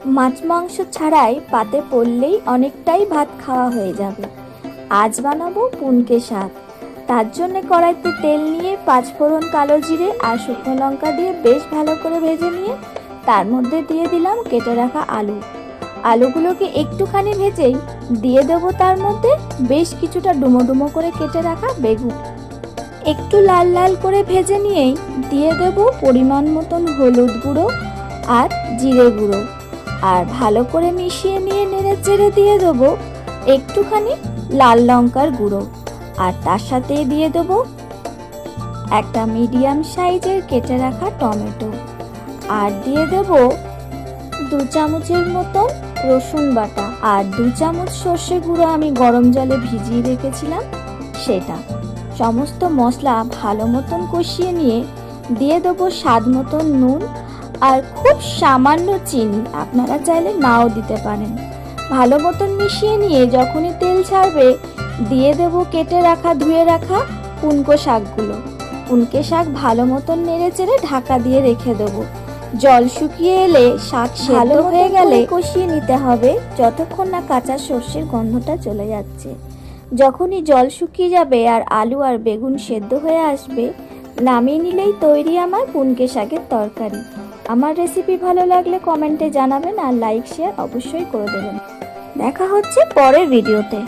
মাছ মাংস ছাড়াই পাতে পড়লেই অনেকটাই ভাত খাওয়া হয়ে যাবে। আজ বানাবো পুনকে শাক। তার জন্য কড়াইতে তেল নিয়ে পাঁচ ফোড়ন কালো জিরে আর শুকনো লঙ্কা দিয়ে বেশ ভালো করে ভেজে নিয়ে তার মধ্যে দিয়ে দিলাম কেটে রাখা আলু। আলুগুলোকে একটুখানি ভেজেই দিয়ে দেবো তার মধ্যে বেশ কিছুটা ডুমো ডুমো করে কেটে রাখা বেগুন। একটু লাল লাল করে ভেজে নিয়েই দিয়ে দেব পরিমাণ মতন হলুদ গুঁড়ো আর জিরে গুঁড়ো। আর ভালো করে মিশিয়ে নিয়ে নেড়ে চেড়ে দিয়ে দেবো একটুখানি লাল লঙ্কার গুঁড়ো। আর তার সাথে দিয়ে দেবো একটা মিডিয়াম সাইজের কেটে রাখা টমেটো। আর দিয়ে দেবো দু চামচের মতন রসুন বাটা। আর দু চামচ সর্ষে গুঁড়ো আমি গরম জলে ভিজিয়ে রেখেছিলাম সেটা। সমস্ত মশলা ভালো মতন কষিয়ে নিয়ে দিয়ে দেবো স্বাদ মতন নুন আর খুব সামান্য চিনি আপনারা চাইলে নাও দিতে পারেন। ভালো মতন মিশিয়ে নিয়ে যখনই তেল ছাড়বে দিয়ে দেবো কেটে রাখা ধুয়ে রাখা পুনকো শাকগুলো। পুনকে শাক ভালো মতন নেড়ে চেড়ে ঢাকা দিয়ে রেখে দেবো। জল শুকিয়ে এলে শাক ভালো হয়ে গেলে কষিয়ে নিতে হবে যতক্ষণ না কাঁচা সর্ষের গন্ধটা চলে যাচ্ছে। যখনই জল শুকিয়ে যাবে আর আলু আর বেগুন সেদ্ধ হয়ে আসবে নামিয়ে নিলেই তৈরি আমার পুনকে শাকের তরকারি। আমার রেসিপি ভালো লাগলে কমেন্টে জানাবেন আর লাইক শেয়ার অবশ্যই করে দেবেন। দেখা হচ্ছে পরের ভিডিওতে